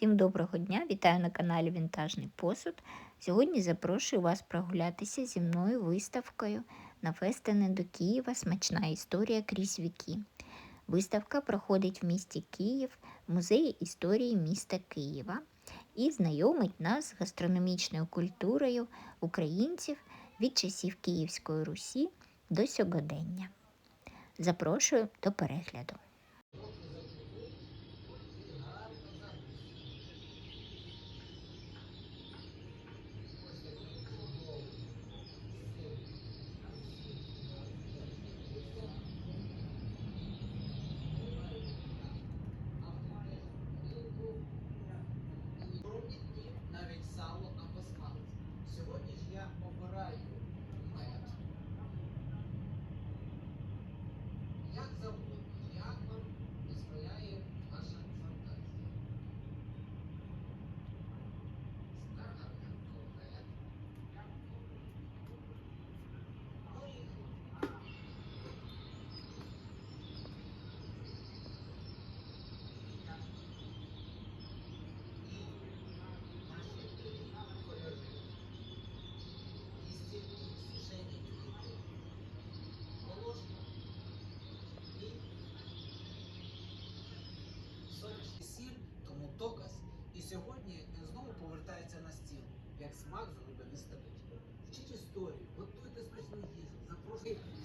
Всім доброго дня! Вітаю на каналі Вінтажний посуд. Сьогодні запрошую вас прогулятися зі мною виставкою на фестини до Києва Смачна історія крізь віки. Виставка проходить в місті Київ, в музеї історії міста Києва і знайомить нас з гастрономічною культурою українців від часів Київської Русі до сьогодення. Запрошую до перегляду.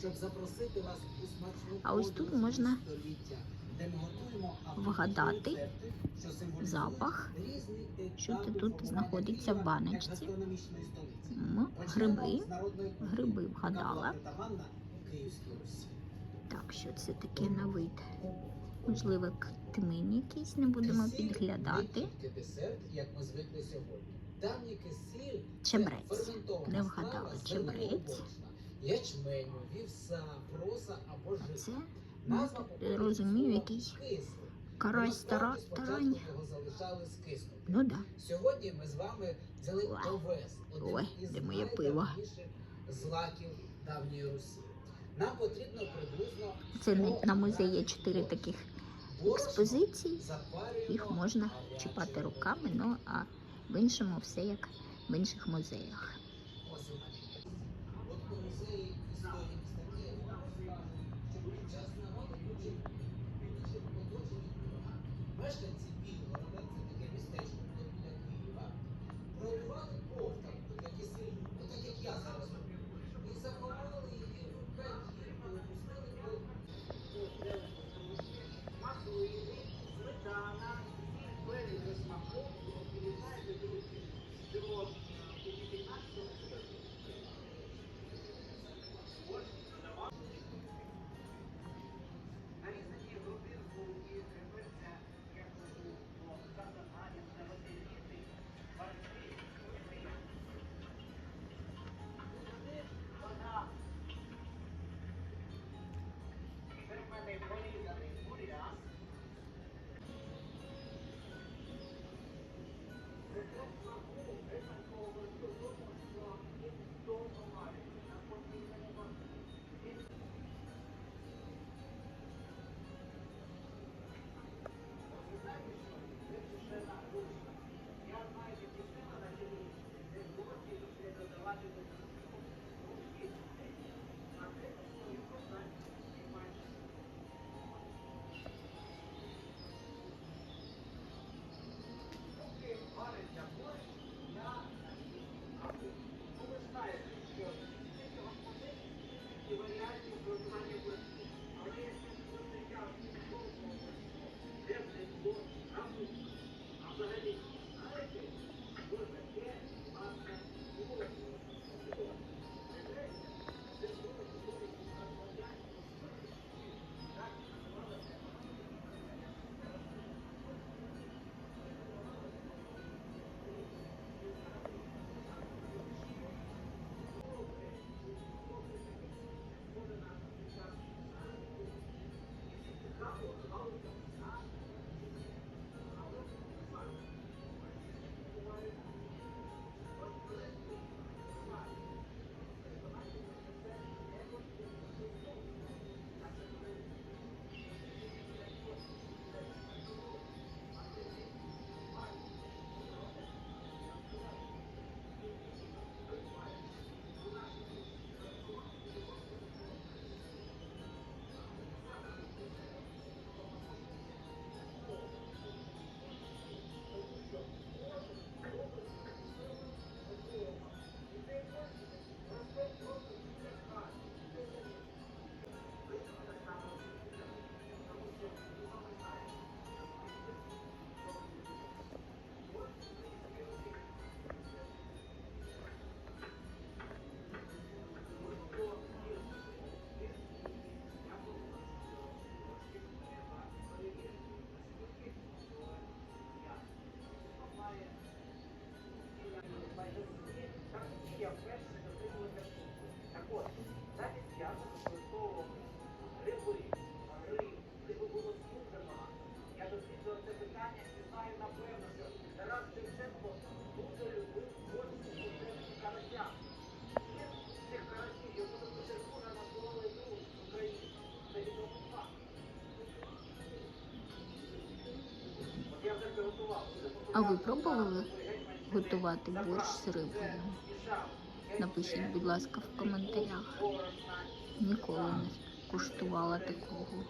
Щоб запросити вас у смачну А ось тут можна вгадати запах, що тут знаходиться в баночці. Гриби. Гриби вгадала. Так, що це таке на вид? Можливо, тмин якийсь не будемо підглядати. Чебрець. Не вгадала. Чебрець. Ячменю, вівса, проса або жита. Назва розумію, якийсь кислий. карась тара Насправді, тарань. Його залишали скиснути. Ну да. Сьогодні ми з вами взяли овес, один Ой, із де моє пиво? найдавніших злаків давньої Русі. Нам потрібно приблизно Це на, на музеї є чотири таких експозиції. Їх можна чіпати руками, ну а в іншому все як в інших музеях. А ви пробували готувати борщ з рибою? Напишіть, будь ласка, в коментарях. Ніколи не куштувала такого.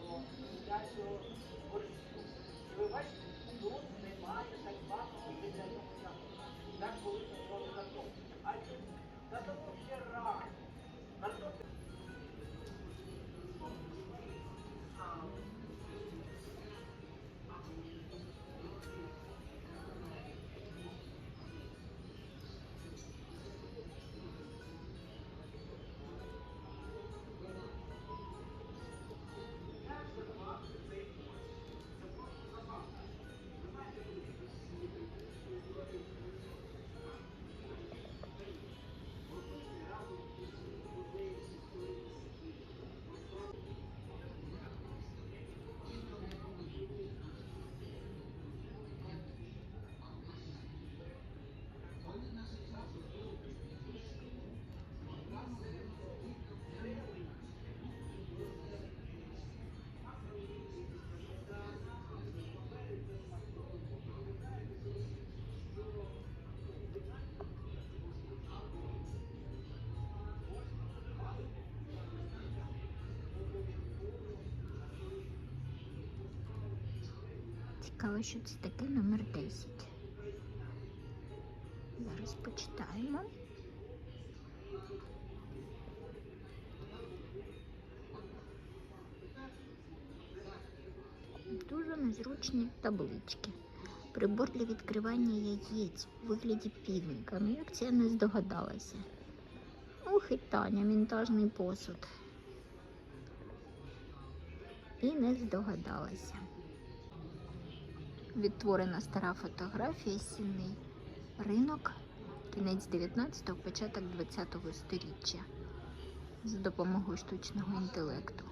Цікаво, що це таке номер 10. Зараз почитаємо. Дуже незручні таблички. Прибор для відкривання яєць у вигляді півника. Ну як це я не здогадалася. Ох і Таня, вінтажний посуд. І не здогадалася. Відтворена стара фотографія сінний ринок, кінець 19-го, початок 20-го сторіччя за допомогою штучного інтелекту.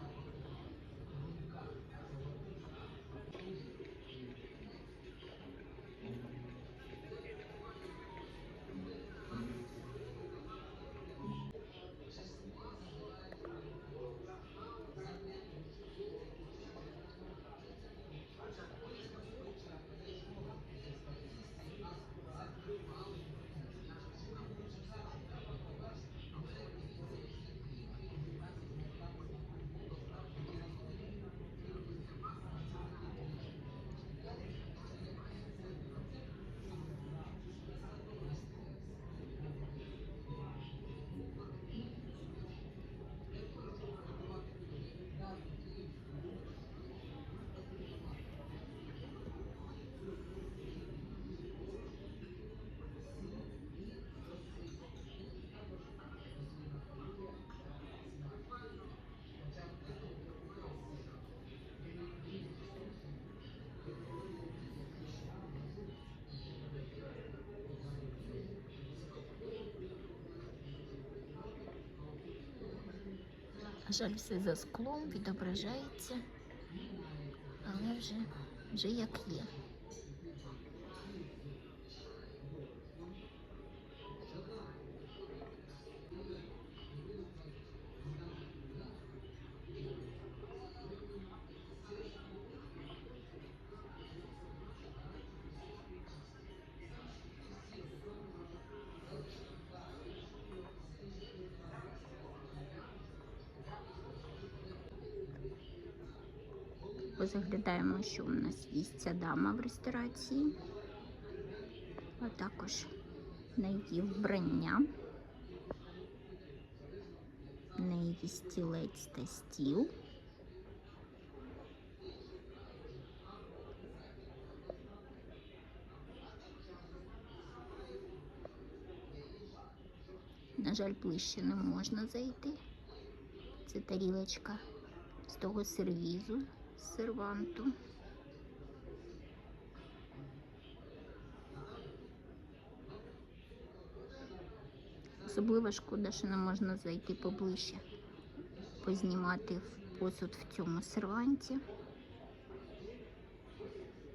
Жаль, все за склом відображається, але вже, вже як є. Позаглядаємо, що у нас є ця дама в ресторації, а також на її вбрання, на її стілець та стіл. На жаль, ближче не можна зайти. Це тарілочка з того сервізу серванту. Особливо шкода, що не можна зайти поближче, познімати посуд в цьому серванті,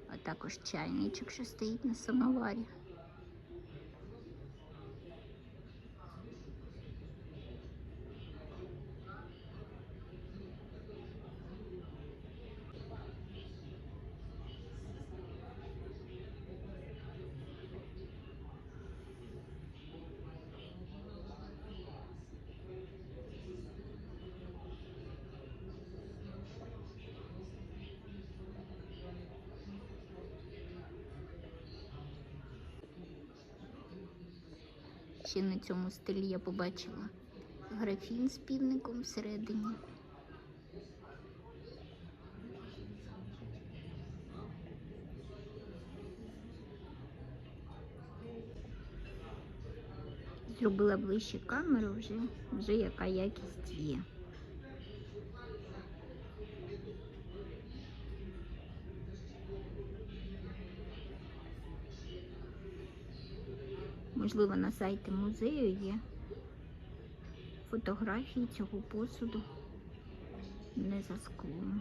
а також чайничок, що стоїть на самоварі. Ще на цьому стилі я побачила графін з півником всередині. Зробила ближче камеру, вже, вже яка якість є. Можливо, на сайті музею є фотографії цього посуду не за склом.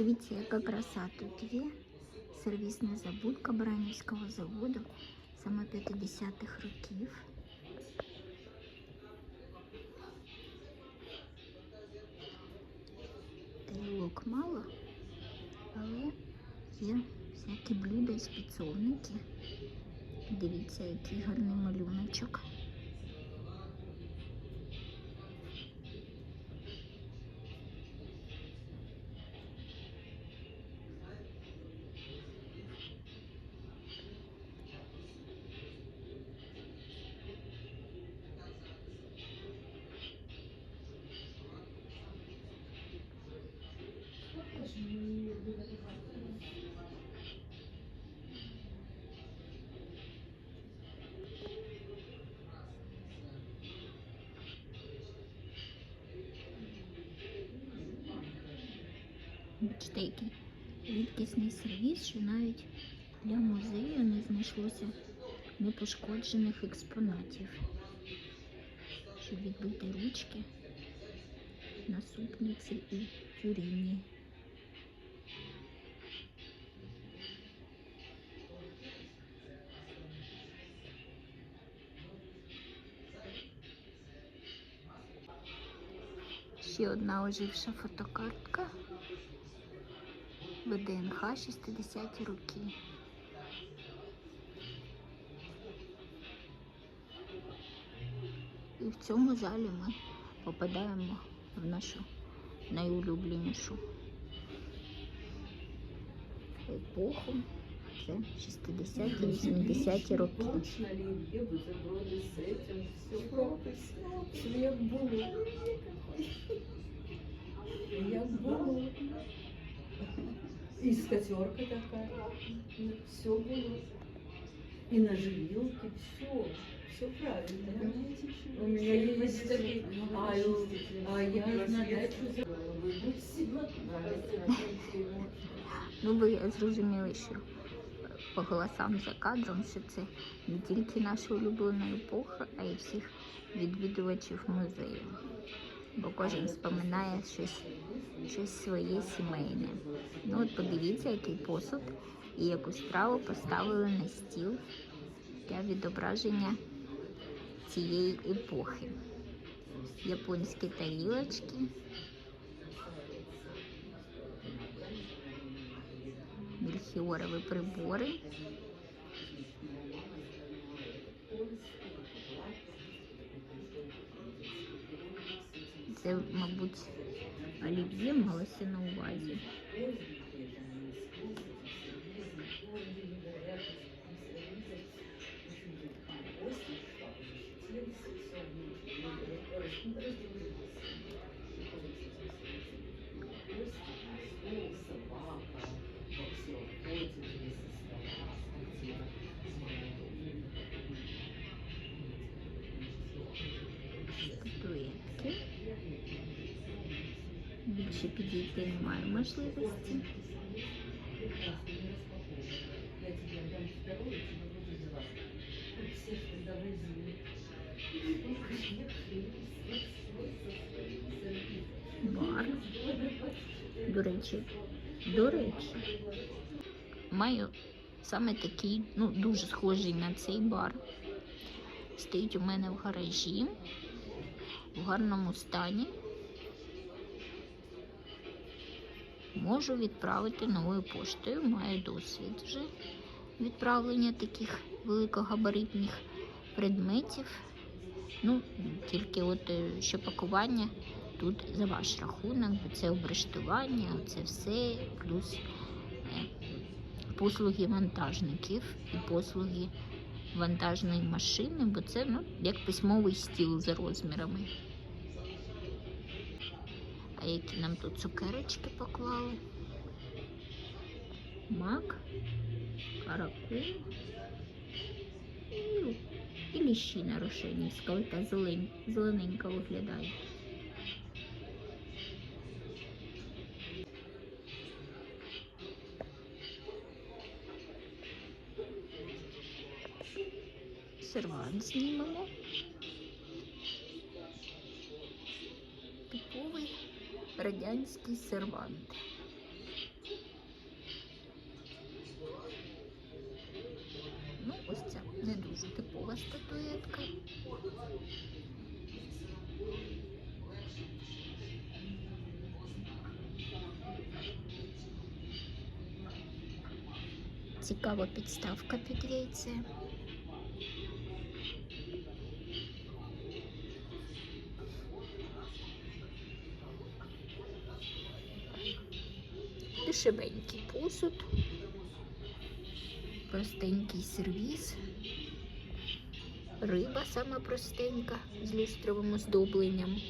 Дивіться, яка краса тут є. Сервісна забудка Баранівського заводу саме 50-х років. Тарілок мало, але є всякі блюда і спецовники. Дивіться, який гарний малюночок. Який рідкісний сервіс, що навіть для музею не знайшлося непошкоджених експонатів. Щоб відбити ручки на супниці і тюріні. Ще одна оживша фотокартка. ВДНХ 60-ті роки. І в цьому залі ми попадаємо в нашу найулюбленішу епоху. Це 60-ті, 80-ті роки. Як було. Як було. І скатерка така. Все було. И на жилилке, все. Все правильно. У меня есть такие, а, а я на дачу. Ну, ви зрозуміли, що по голосам за кадром, що це не тільки наша улюблена епоха, а й всіх відвідувачів музею. Бо кожен споминає щось, щось своє сімейне. Ну от подивіться, який посуд і яку страву поставили на стіл для відображення цієї епохи. Японські тарілочки. мельхіорові прибори. Це, мабуть, олів'є малося на увазі. Два. Все ж завозили. Бар. До речі, до речі, маю саме такий, ну, дуже схожий на цей бар. Стоїть у мене в гаражі, в гарному стані. Можу відправити новою поштою. Маю досвід вже відправлення таких великогабаритних предметів. Ну, тільки от е, що пакування тут за ваш рахунок, бо це обрештування, це все, плюс е, послуги вантажників і послуги вантажної машини, бо це ну, як письмовий стіл за розмірами. А які нам тут цукерочки поклали? Мак, каракул і, і ліщина рошенівська, ота зелень, зелененька виглядає. Сервант знімемо. Радянський сервант. Ну, ось ця не дуже типова статуетка. Цікава підставка під яйце. Дешевенький посуд, простенький сервіс, риба сама простенька з люстровим оздобленням.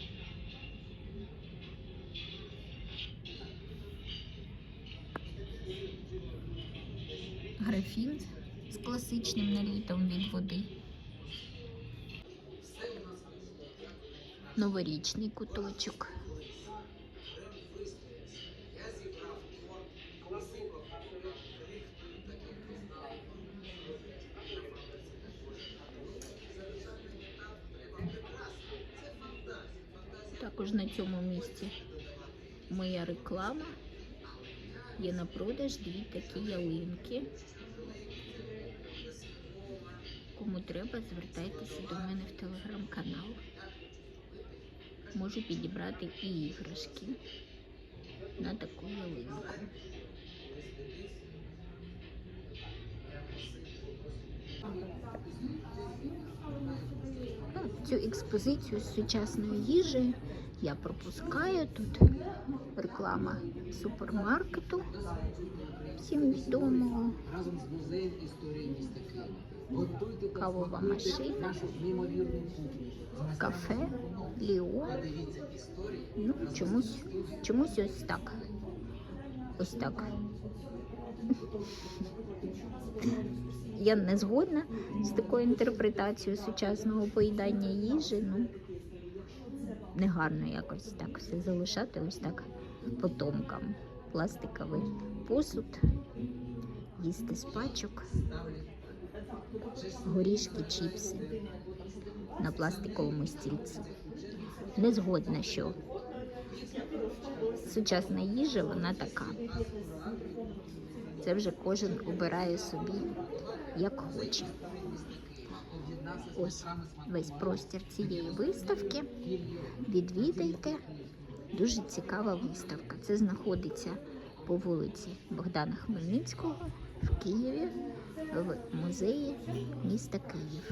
Графін з класичним налітом від води. Новорічний куточок. Фантазія. На цьому місці моя реклама. Є на продаж дві такі ялинки. Кому треба, звертайтеся до мене в телеграм-канал. Можу підібрати і іграшки на таку ялинку. Ну, Цю експозицію з сучасної їжі я пропускаю. Тут реклама супермаркету, всім відомого. Разом з музеєм історії міста Києва. Кавова машина. Кафе Ліон. Ну, чомусь, чомусь ось так. Ось так. Я не згодна з такою інтерпретацією сучасного поїдання їжі. Ну, негарно якось так все залишати ось так потомкам. Пластиковий посуд, їсти з пачок, горішки, чіпси на пластиковому стільці. Не згодна, що сучасна їжа вона така. Це вже кожен обирає собі як хоче. Ось весь простір цієї виставки. Відвідайте. Дуже цікава виставка. Це знаходиться по вулиці Богдана Хмельницького в Києві в музеї міста Київ.